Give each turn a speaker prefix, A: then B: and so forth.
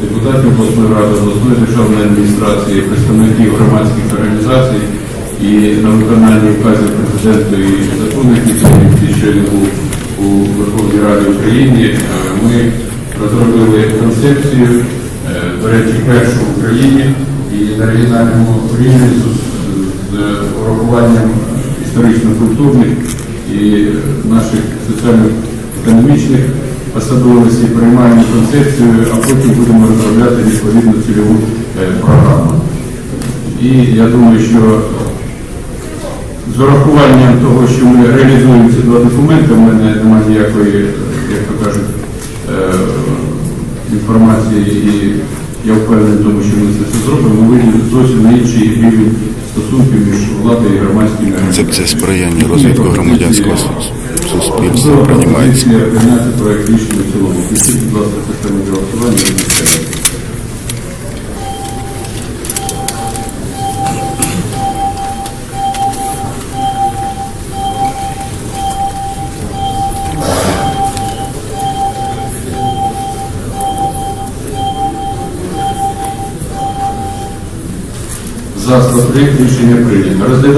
A: депутатів обласної ради, обласної державної адміністрації, представників громадських організацій і на виконання вказів президента і законів, які прийняті щойно був у Верховній Раді України, е, ми розробили концепцію, е, до речі, першу в Україні і на регіональному рівні з, з урахуванням історично-культурних і наших соціально-економічних особливостей приймаємо концепцію, а потім будемо розробляти відповідну цільову е, програму. І я думаю, що з урахуванням того, що ми реалізуємо ці два документи, у мене немає ніякої, е, як то кажуть, е, інформації і я впевнений в тому, що ми це все зробимо, ми вийдемо зовсім на інший рівень стосунків між владою і громадськими
B: Концепція сприяння розвитку громадянського сус- суспільства приймається.
A: Прийняти проект рішення в цілому. Включіть, будь ласка, систему для голосування. і відповідайте. За 103 рішення прийнято. Розглядаємо